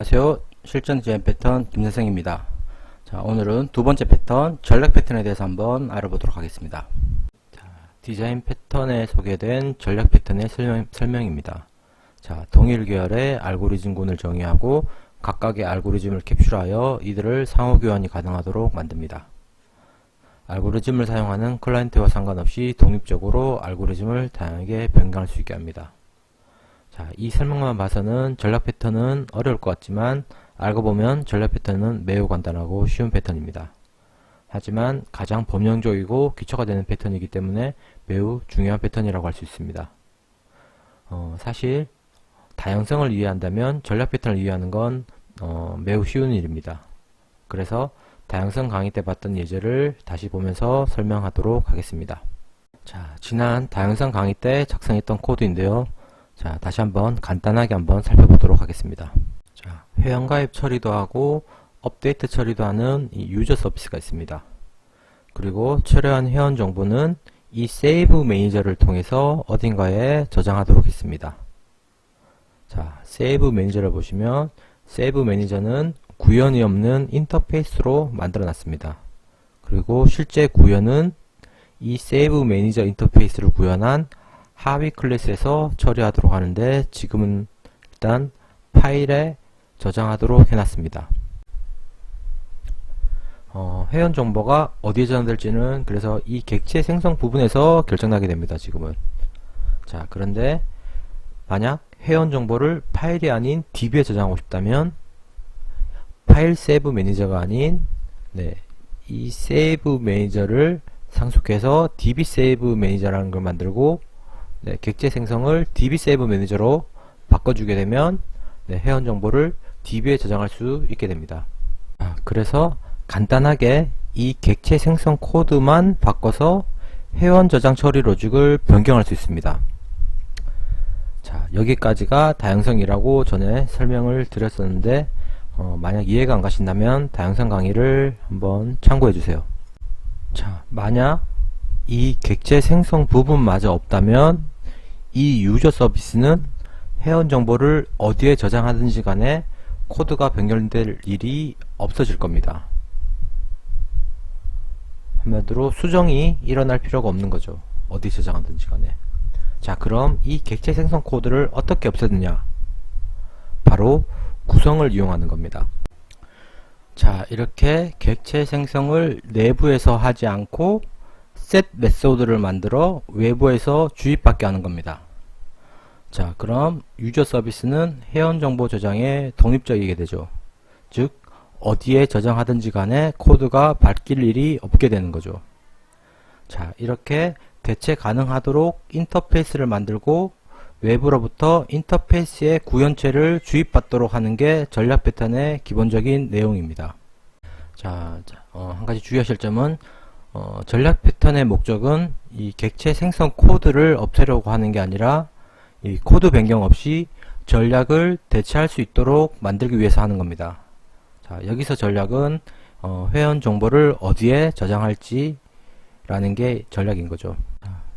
안녕하세요. 실전 디자인 패턴 김선생입니다. 자, 오늘은 두 번째 패턴, 전략 패턴에 대해서 한번 알아보도록 하겠습니다. 자, 디자인 패턴에 소개된 전략 패턴의 설명, 입니다 자, 동일 계열의 알고리즘군을 정의하고 각각의 알고리즘을 캡슐하여 이들을 상호 교환이 가능하도록 만듭니다. 알고리즘을 사용하는 클라이언트와 상관없이 독립적으로 알고리즘을 다양하게 변경할 수 있게 합니다. 자, 이 설명만 봐서는 전략 패턴은 어려울 것 같지만 알고 보면 전략 패턴은 매우 간단하고 쉬운 패턴입니다. 하지만 가장 범용적이고 기초가 되는 패턴이기 때문에 매우 중요한 패턴이라고 할 수 있습니다. 어, 사실 다양성을 이해한다면 전략 패턴을 이해하는 건 어, 매우 쉬운 일입니다. 그래서 다양성 강의 때 봤던 예제를 다시 보면서 설명하도록 하겠습니다. 자, 지난 다양성 강의 때 작성했던 코드인데요. 자, 다시 한번 간단하게 한번 살펴보도록 하겠습니다. 자, 회원가입 처리도 하고 업데이트 처리도 하는 이 유저 서비스가 있습니다. 그리고 처리한 회원 정보는 이 세이브 매니저를 통해서 어딘가에 저장하도록 했습니다. 자, 세이브 매니저를 보시면 세이브 매니저는 구현이 없는 인터페이스로 만들어 놨습니다. 그리고 실제 구현은 이 세이브 매니저 인터페이스를 구현한 하위 클래스에서 처리하도록 하는데 지금은 일단 파일에 저장하도록 해놨습니다. 어, 회원 정보가 어디에 저장될지는 그래서 이 객체 생성 부분에서 결정나게 됩니다. 지금은 자 그런데 만약 회원 정보를 파일이 아닌 DB에 저장하고 싶다면 파일 세이브 매니저가 아닌 네, 이 세이브 매니저를 상속해서 DB 세이브 매니저라는 걸 만들고 네, 객체 생성을 DB 세이브 매니저로 바꿔주게 되면 네, 회원 정보를 DB에 저장할 수 있게 됩니다. 아, 그래서 간단하게 이 객체 생성 코드만 바꿔서 회원 저장 처리 로직을 변경할 수 있습니다. 자, 여기까지가 다양성이라고 전에 설명을 드렸었는데 어, 만약 이해가 안 가신다면 다양성 강의를 한번 참고해 주세요. 자, 만약 이 객체 생성 부분마저 없다면 이 유저 서비스는 회원 정보를 어디에 저장하든지 간에 코드가 변경될 일이 없어질 겁니다. 한마디로 수정이 일어날 필요가 없는 거죠. 어디 저장하든지 간에. 자, 그럼 이 객체 생성 코드를 어떻게 없애느냐? 바로 구성을 이용하는 겁니다. 자, 이렇게 객체 생성을 내부에서 하지 않고 set 메소드를 만들어 외부에서 주입받게 하는 겁니다. 자, 그럼 유저 서비스는 회원 정보 저장에 독립적이게 되죠. 즉, 어디에 저장하든지 간에 코드가 바뀔 일이 없게 되는 거죠. 자, 이렇게 대체 가능하도록 인터페이스를 만들고 외부로부터 인터페이스의 구현체를 주입받도록 하는 게 전략 패턴의 기본적인 내용입니다. 자, 어, 한 가지 주의하실 점은 어, 전략 패턴의 목적은 이 객체 생성 코드를 없애려고 하는 게 아니라 이 코드 변경 없이 전략을 대체할 수 있도록 만들기 위해서 하는 겁니다. 자, 여기서 전략은 어, 회원 정보를 어디에 저장할지 라는 게 전략인 거죠.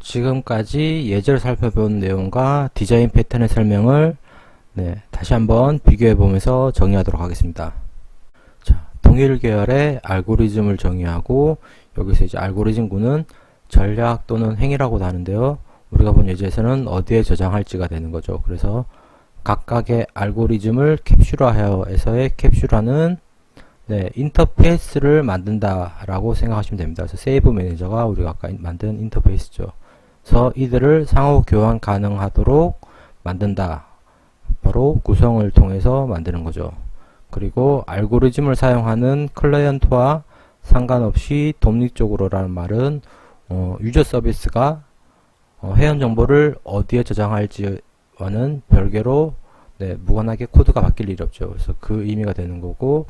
지금까지 예제를 살펴본 내용과 디자인 패턴의 설명을 네, 다시 한번 비교해 보면서 정의하도록 하겠습니다. 자, 동일 계열의 알고리즘을 정의하고 여기서 이제 알고리즘군은 전략 또는 행위라고 하는데요. 우리가 본 예제에서는 어디에 저장할지가 되는 거죠. 그래서 각각의 알고리즘을 캡슐화해서의 캡슐화는 네, 인터페이스를 만든다라고 생각하시면 됩니다. 그래서 세이브 매니저가 우리가 아까 만든 인터페이스죠. 그래서 이들을 상호 교환 가능하도록 만든다. 바로 구성을 통해서 만드는 거죠. 그리고 알고리즘을 사용하는 클라이언트와 상관없이 독립적으로라는 말은 어, 유저 서비스가 어, 회원 정보를 어디에 저장할지와는 별개로 네, 무관하게 코드가 바뀔 일이 없죠. 그래서 그 의미가 되는 거고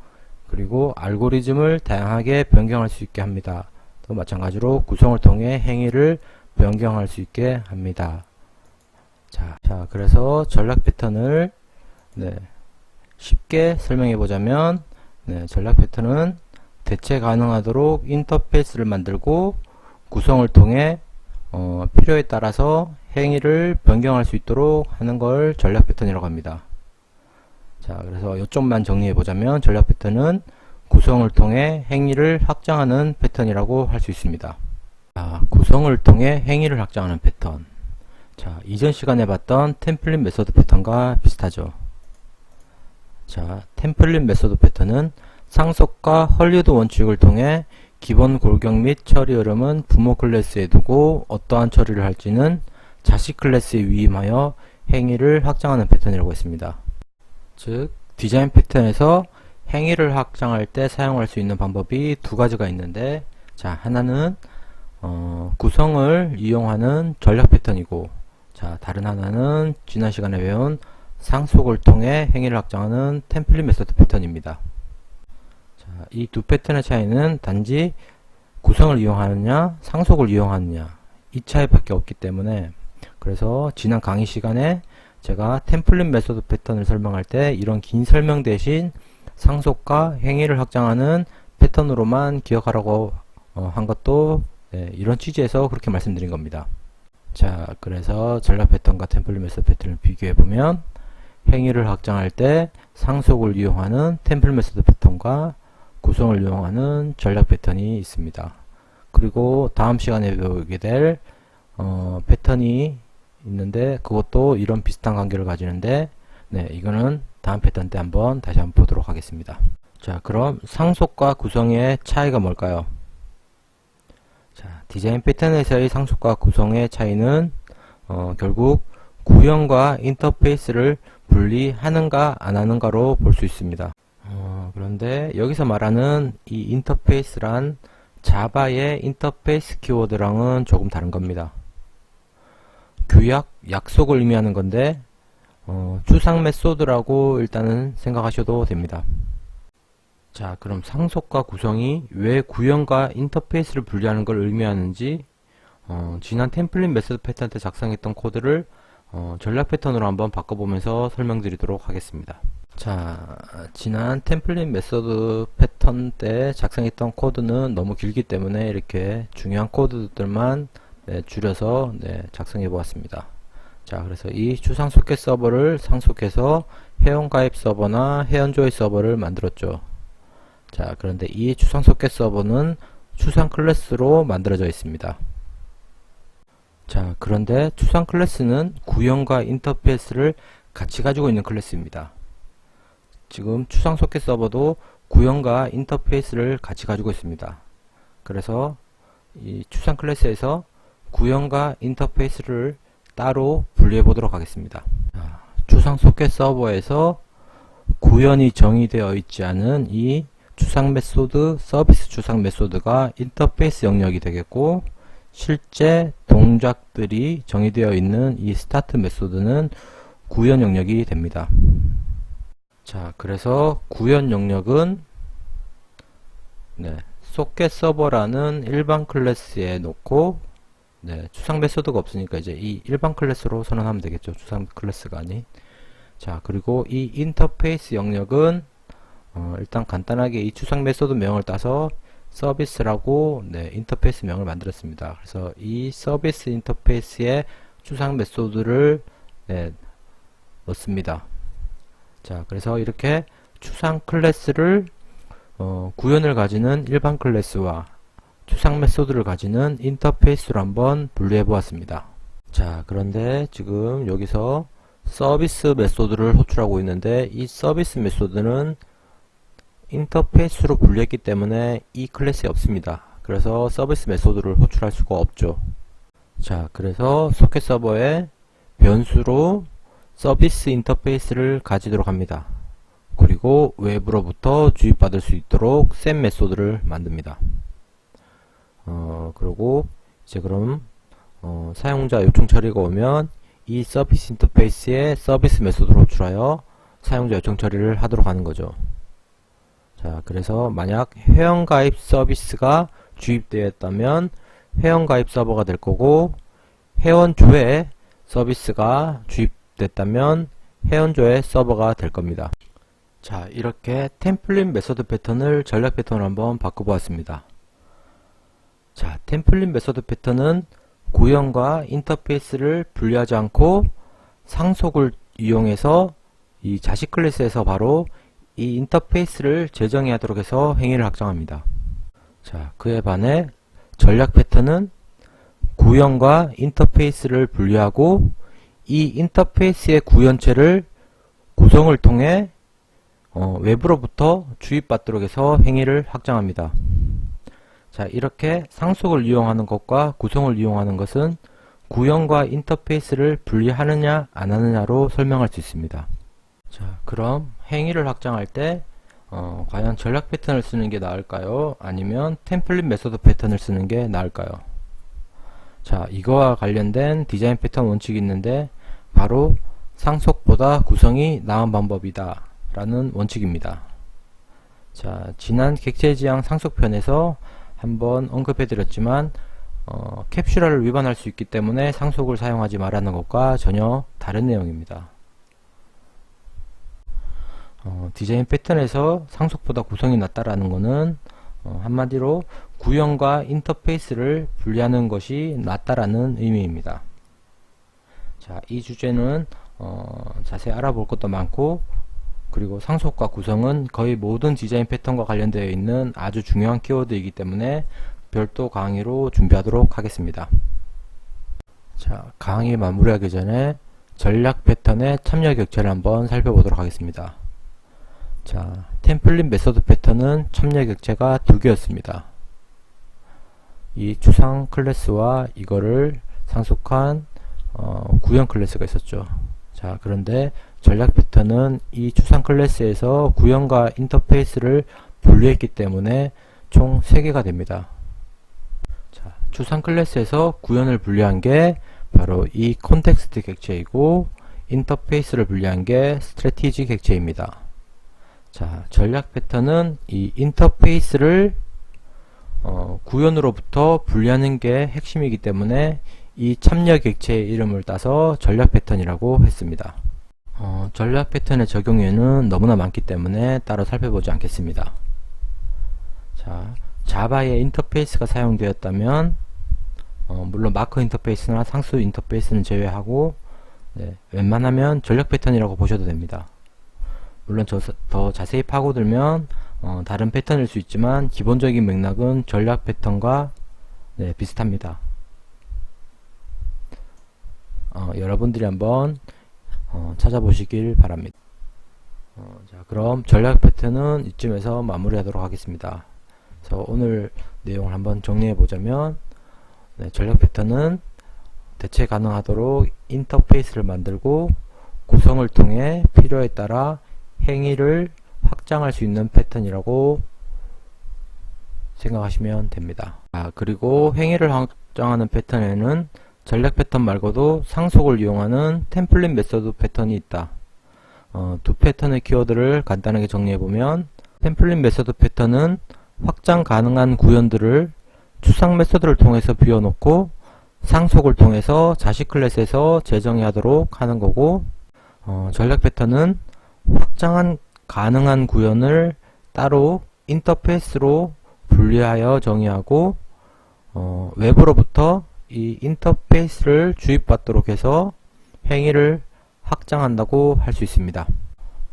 그리고 알고리즘을 다양하게 변경할 수 있게 합니다. 또 마찬가지로 구성을 통해 행위를 변경할 수 있게 합니다. 자, 자 그래서 전략 패턴을 네, 쉽게 설명해 보자면 네, 전략 패턴은 대체 가능하도록 인터페이스를 만들고 구성을 통해 어, 필요에 따라서 행위를 변경할 수 있도록 하는 걸 전략 패턴이라고 합니다. 자, 그래서 이쪽만 정리해 보자면 전략 패턴은 구성을 통해 행위를 확장하는 패턴이라고 할 수 있습니다. 자, 구성을 통해 행위를 확장하는 패턴. 자, 이전 시간에 봤던 템플릿 메소드 패턴과 비슷하죠. 자, 템플릿 메소드 패턴은 상속과 헐리우드 원칙을 통해 기본 골격 및 처리 흐름은 부모 클래스에 두고 어떠한 처리를 할지는 자식 클래스에 위임하여 행위를 확장하는 패턴이라고 했습니다. 즉, 디자인 패턴에서 행위를 확장할 때 사용할 수 있는 방법이 두 가지가 있는데, 자, 하나는 어, 구성을 이용하는 전략 패턴이고, 자, 다른 하나는 지난 시간에 배운 상속을 통해 행위를 확장하는 템플릿 메소드 패턴입니다. 자, 이두 패턴의 차이는 단지 구성을 이용하느냐, 상속을 이용하느냐, 이 차이밖에 없기 때문에 그래서 지난 강의 시간에 제가 템플릿 메소드 패턴을 설명할 때 이런 긴 설명 대신 상속과 행위를 확장하는 패턴으로만 기억하라고 어, 한 것도 네, 이런 취지에서 그렇게 말씀드린 겁니다. 자, 그래서 전략 패턴과 템플릿 메소드 패턴을 비교해 보면 행위를 확장할 때 상속을 이용하는 템플릿 메소드 패턴과 구성을 이용하는 전략 패턴이 있습니다. 그리고 다음 시간에 배우게 될 어, 패턴이 있는데 그것도 이런 비슷한 관계를 가지는데 네, 이거는 다음 패턴 때 한번 다시 한번 보도록 하겠습니다. 자, 그럼 상속과 구성의 차이가 뭘까요? 자, 디자인 패턴에서의 상속과 구성의 차이는 어, 결국 구형과 인터페이스를 분리하는가 안 하는가로 볼 수 있습니다. 어, 그런데 여기서 말하는 이 인터페이스란 자바의 인터페이스 키워드랑은 조금 다른 겁니다. 규약, 약속을 의미하는 건데 어, 추상 메소드라고 일단은 생각하셔도 됩니다. 자, 그럼 상속과 구성이 왜 구형과 인터페이스를 분리하는 걸 의미하는지 어, 지난 템플릿 메소드 패턴 때 작성했던 코드를 어, 전략 패턴으로 한번 바꿔보면서 설명드리도록 하겠습니다. 자, 지난 템플릿 메소드 패턴 때 작성했던 코드는 너무 길기 때문에 이렇게 중요한 코드들만 네, 줄여서 네, 작성해 보았습니다. 자, 그래서 이 추상 소켓 서버를 상속해서 회원 가입 서버나 회원 조회 서버를 만들었죠. 자, 그런데 이 추상 소켓 서버는 추상 클래스로 만들어져 있습니다. 자, 그런데 추상 클래스는 구형과 인터페이스를 같이 가지고 있는 클래스입니다. 지금 추상 소켓 서버도 구형과 인터페이스를 같이 가지고 있습니다. 그래서 이 추상 클래스에서 구형과 인터페이스를 따로 분리해 보도록 하겠습니다. 자, 추상 소켓 서버에서 구현이 정의되어 있지 않은 이 추상 메소드, 서비스 추상 메소드가 인터페이스 영역이 되겠고 실제 동작들이 정의되어 있는 이 스타트 메소드는 구현 영역이 됩니다. 자, 그래서 구현 영역은 네, 소켓 서버라는 일반 클래스에 놓고 네, 추상 메소드가 없으니까 이제 이 일반 클래스로 선언하면 되겠죠. 추상 클래스가 아닌. 자, 그리고 이 인터페이스 영역은 어, 일단 간단하게 이 추상 메소드 명을 따서 서비스라고 네, 인터페이스 명을 만들었습니다. 그래서 이 서비스 인터페이스에 추상 메소드를 네, 넣습니다. 자, 그래서 이렇게 추상 클래스를 어, 구현을 가지는 일반 클래스와 추상 메소드를 가지는 인터페이스로 한번 분류해 보았습니다. 자, 그런데 지금 여기서 서비스 메소드를 호출하고 있는데 이 서비스 메소드는 인터페이스로 분류했기 때문에 이 클래스에 없습니다. 그래서 서비스 메소드를 호출할 수가 없죠. 자, 그래서 소켓 서버에 변수로 서비스 인터페이스를 가지도록 합니다. 그리고 외부로부터 주입받을 수 있도록 set 메소드를 만듭니다. 어, 그리고 이제 그럼 어, 사용자 요청 처리가 오면 이 서비스 인터페이스에 서비스 메소드를 호출하여 사용자 요청 처리를 하도록 하는 거죠. 자, 그래서 만약 회원가입 서비스가 주입되어 있다면 회원가입 서버가 될 거고 회원 조회 서비스가 주입 됐다면 회원조회 서버가 될 겁니다. 자, 이렇게 템플릿 메소드 패턴을 전략 패턴으로 한번 바꿔보았습니다. 자, 템플릿 메소드 패턴은 구형과 인터페이스를 분리하지 않고 상속을 이용해서 이 자식 클래스에서 바로 이 인터페이스를 재정의하도록 해서 행위를 확정합니다. 자, 그에 반해 전략 패턴은 구현과 인터페이스를 분리하고 이 인터페이스의 구현체를 구성을 통해 어, 외부로부터 주입받도록 해서 행위를 확정합니다. 자, 이렇게 상속을 이용하는 것과 구성을 이용하는 것은 구현과 인터페이스를 분리하느냐 안 하느냐로 설명할 수 있습니다. 자, 그럼 행위를 확정할 때 어, 과연 전략 패턴을 쓰는 게 나을까요? 아니면 템플릿 메소드 패턴을 쓰는 게 나을까요? 자, 이거와 관련된 디자인 패턴 원칙이 있는데 바로 상속보다 구성이 나은 방법이다 라는 원칙입니다. 자, 지난 객체지향 상속편에서 한번 언급해 드렸지만 어, 캡슐화를 위반할 수 있기 때문에 상속을 사용하지 말라는 것과 전혀 다른 내용입니다. 어, 디자인 패턴에서 상속보다 구성이 낮다라는 것은 어, 한마디로 구형과 인터페이스를 분리하는 것이 낫다라는 의미입니다. 자, 이 주제는 어, 자세히 알아볼 것도 많고 그리고 상속과 구성은 거의 모든 디자인 패턴과 관련되어 있는 아주 중요한 키워드이기 때문에 별도 강의로 준비하도록 하겠습니다. 자, 강의 마무리하기 전에 전략 패턴의 참여 격차를 한번 살펴보도록 하겠습니다. 자, 템플릿 메소드 패턴은 참여 격차가 두 개였습니다. 이 추상 클래스와 이거를 상속한 어, 구형 클래스가 있었죠. 자, 그런데 전략 패턴은 이 추상 클래스에서 구형과 인터페이스를 분리했기 때문에 총 3개가 됩니다. 자, 추상 클래스에서 구현을 분리한 게 바로 이 콘텍스트 객체이고 인터페이스를 분리한 게 스트래티지 객체입니다. 자, 전략 패턴은 이 인터페이스를 어, 구현으로부터 분리하는 게 핵심이기 때문에 이 참여 객체의 이름을 따서 전략 패턴이라고 했습니다. 어, 전략 패턴의 적용에는 너무나 많기 때문에 따로 살펴보지 않겠습니다. 자, 자바의 인터페이스가 사용되었다면 어, 물론 마크 인터페이스나 상수 인터페이스는 제외하고 네, 웬만하면 전략 패턴이라고 보셔도 됩니다. 물론 저, 더 자세히 파고들면 어, 다른 패턴일 수 있지만 기본적인 맥락은 전략 패턴과 네, 비슷합니다. 어, 여러분들이 한번 어, 찾아보시길 바랍니다. 어, 자, 그럼 전략 패턴은 이쯤에서 마무리하도록 하겠습니다. 그래서 오늘 내용을 한번 정리해 보자면 네, 전략 패턴은 대체 가능하도록 인터페이스를 만들고 구성을 통해 필요에 따라 행위를 확장할 수 있는 패턴이라고 생각하시면 됩니다. 아, 그리고 행위를 확장하는 패턴에는 전략 패턴 말고도 상속을 이용하는 템플릿 메소드 패턴이 있다. 어, 두 패턴의 키워드를 간단하게 정리해보면 템플릿 메소드 패턴은 확장 가능한 구현들을 추상 메소드를 통해서 비워놓고 상속을 통해서 자식 클래스에서 재정의 하도록 하는 거고 어, 전략 패턴은 확장한 가능한 구현을 따로 인터페이스로 분리하여 정의하고 어, 외부로부터 이 인터페이스를 주입받도록 해서 행위를 확장한다고 할 수 있습니다.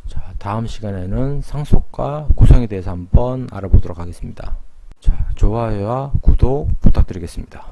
자, 다음 시간에는 상속과 구성에 대해서 한번 알아보도록 하겠습니다. 자, 좋아요와 구독 부탁드리겠습니다.